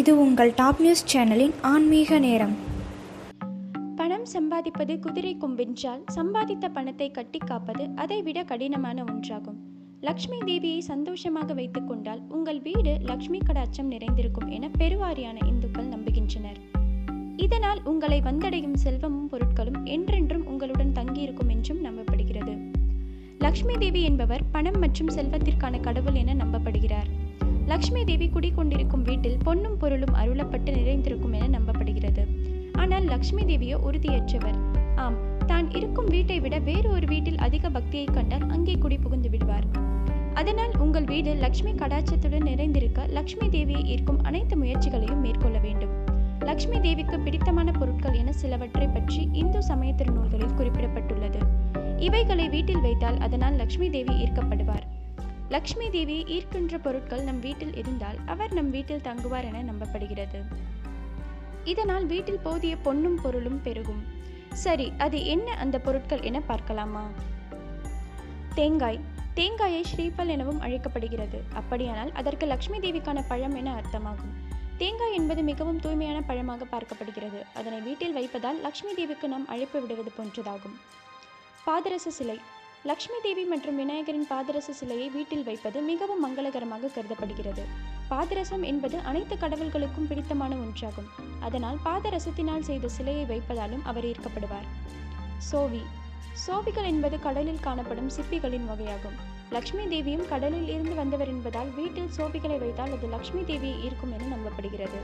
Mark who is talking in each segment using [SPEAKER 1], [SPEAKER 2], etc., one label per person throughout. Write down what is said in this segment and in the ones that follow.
[SPEAKER 1] இது உங்கள் top news சேனலின் ஆன்மீக நேரம்.
[SPEAKER 2] பணம் சம்பாதிப்பது குதிரை கொம்பென்றால் சம்பாதித்த பணத்தை கட்டி காப்பது அதைவிட கடினமான ஒன்றாகும். லக்ஷ்மி தேவியை சந்தோஷமாக வைத்துக்கொண்டால் உங்கள் வீடு லக்ஷ்மி கடாச்சம் நிறைந்திருக்கும் என பெருவாரியான இந்துக்கள் நம்புகின்றனர். இதனால் உங்களை வந்தடையும் செல்வமும் பொருட்களும் என்றென்றும் உங்களுடன் தங்கியிருக்கும் என்றும் நம்பப்படுகிறது. லக்ஷ்மி தேவி என்பவர் பணம் மற்றும் செல்வத்திற்கான கடவுள் என லக்ஷ்மி தேவி குடிக்கொண்டிருக்கும் வீட்டில் பொன்னும் பொருளும் அருளப்பட்டு நிறைந்திருக்கும் என நம்பப்படுகிறது. ஆனால் லக்ஷ்மி தேவியோ உறுதியற்றவர். ஆம் தான் இருக்கும் வீட்டை விட வேறு ஒரு வீட்டில் அதிக பக்தியை கண்டால் அங்கே குடி புகுந்து விடுவார். அதனால் உங்கள் வீடு லக்ஷ்மி கடாட்சத்துடன் நிறைந்திருக்க லக்ஷ்மி தேவியை ஈர்க்கும் அனைத்து முயற்சிகளையும் மேற்கொள்ள வேண்டும். லக்ஷ்மி தேவிக்கு பிடித்தமான பொருட்கள் என சிலவற்றை பற்றி இந்து சமய திருநூல்களில் குறிப்பிடப்பட்டுள்ளது. இவைகளை வீட்டில் வைத்தால் அதனால் லக்ஷ்மி தேவி ஈர்க்கப்படுவார். லக்ஷ்மி தேவி ஈர்க்கின்ற பொருட்கள் நம் வீட்டில் இருந்தால் அவர் நம் வீட்டில் தங்குவார் என நம்பப்படுகிறது. இதனால் வீட்டில் போதிய பொன்னும் பொருளும் பெருகும். சரி அது என்ன அந்த பொருட்கள் என பார்க்கலாமா? தேங்காய். தேங்காயை ஸ்ரீபல் எனவும் அழைக்கப்படுகிறது. அப்படியானால் அதற்கு லக்ஷ்மி தேவிக்கான பழம் என அர்த்தமாகும். தேங்காய் என்பது மிகவும் தூய்மையான பழமாக பார்க்கப்படுகிறது. அதனை வீட்டில் வைப்பதால் லக்ஷ்மி தேவிக்கு நாம் அழைப்பு விடுவது போன்றதாகும். பாதரச சிலை. லக்ஷ்மி தேவி மற்றும் விநாயகரின் பாதரச சிலையை வீட்டில் வைப்பது மிகவும் மங்களகரமாக கருதப்படுகிறது. பாதரசம் என்பது அனைத்து கடவுள்களுக்கும் பிடித்தமான ஒன்றாகும். அதனால் பாதரசத்தினால் செய்த சிலையை வைப்பதாலும் அவர் ஈர்க்கப்படுவார் சோவி. சோவிகள் என்பது கடலில் காணப்படும் சிப்பிகளின் வகையாகும். லக்ஷ்மி தேவியும் கடலில் இருந்து வந்தவர் என்பதால் வீட்டில் சோபிகளை வைத்தால் அது லக்ஷ்மி தேவியை ஈர்க்கும் என நம்பப்படுகிறது.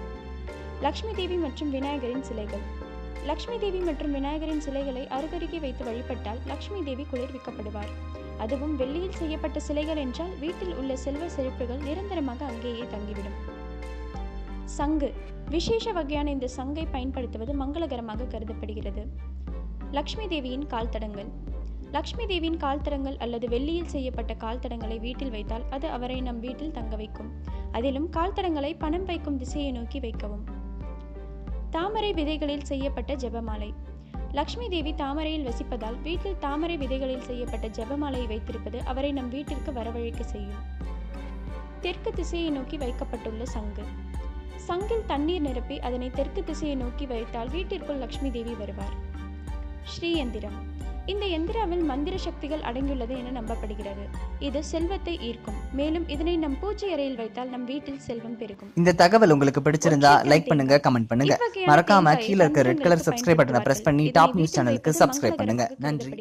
[SPEAKER 2] லக்ஷ்மி தேவி மற்றும் விநாயகரின் சிலைகள். லக்ஷ்மி தேவி மற்றும் விநாயகரின் சிலைகளை அருகருகே வைத்து வழிபட்டால் லக்ஷ்மி தேவி குளிர்விக்கப்படுவார் அதுவும் வெள்ளியில் செய்யப்பட்ட சிலைகள் என்றால் வீட்டில் உள்ள செல்வ செழிப்புகள் நிரந்தரமாக அங்கேயே தங்கிவிடும். சங்கு. விசேஷ வகையான இந்த சங்கை பயன்படுத்துவது மங்களகரமாக கருதப்படுகிறது. லக்ஷ்மி தேவியின் கால் தடங்கள் லக்ஷ்மி தேவியின் கால் தடங்கள் அல்லது வெள்ளியில் செய்யப்பட்ட கால் தடங்களை வீட்டில் வைத்தால் அது அவரை நம் வீட்டில் தங்க வைக்கும். அதிலும் கால் தடங்களை பணம் வைக்கும் திசையை நோக்கி வைக்கவும். தாமரை விதைகளில் செய்யப்பட்ட ஜெபமாலை. லக்ஷ்மி தேவி தாமரையில் வசிப்பதால் வீட்டில் தாமரை விதைகளில் செய்யப்பட்ட ஜெபமாலையை வைத்திருப்பது அவரை நம் வீட்டிற்கு வரவழைக்க செய்யும். தெற்கு திசையை நோக்கி வைக்கப்பட்டுள்ள சங்கு. சங்கில் தண்ணீர் நிரப்பி அதனை தெற்கு திசையை நோக்கி வைத்தால் வீட்டிற்குள் லக்ஷ்மி தேவி வருவார். ஸ்ரீயந்திரம். இந்த எந்திராவில் மந்திர சக்திகள் அடங்கியுள்ளது என நம்பப்படுகிறது இது செல்வத்தை ஈர்க்கும் மேலும் இதனை நம் பூஜை அறையில் வைத்தால் நம் வீட்டில் செல்வம் பெருகும்
[SPEAKER 3] இந்த தகவல் உங்களுக்கு பிடிச்சிருந்தா லைக் பண்ணுங்க. கமெண்ட் பண்ணுங்க மறக்காம கீழ இருக்க ரெட் கலர் சப்ஸ்கிரைப் பட்டனை பிரஸ் பண்ணி. டாப் நியூஸ் சேனலுக்கு சப்ஸ்கிரைப் பண்ணுங்க நன்றி.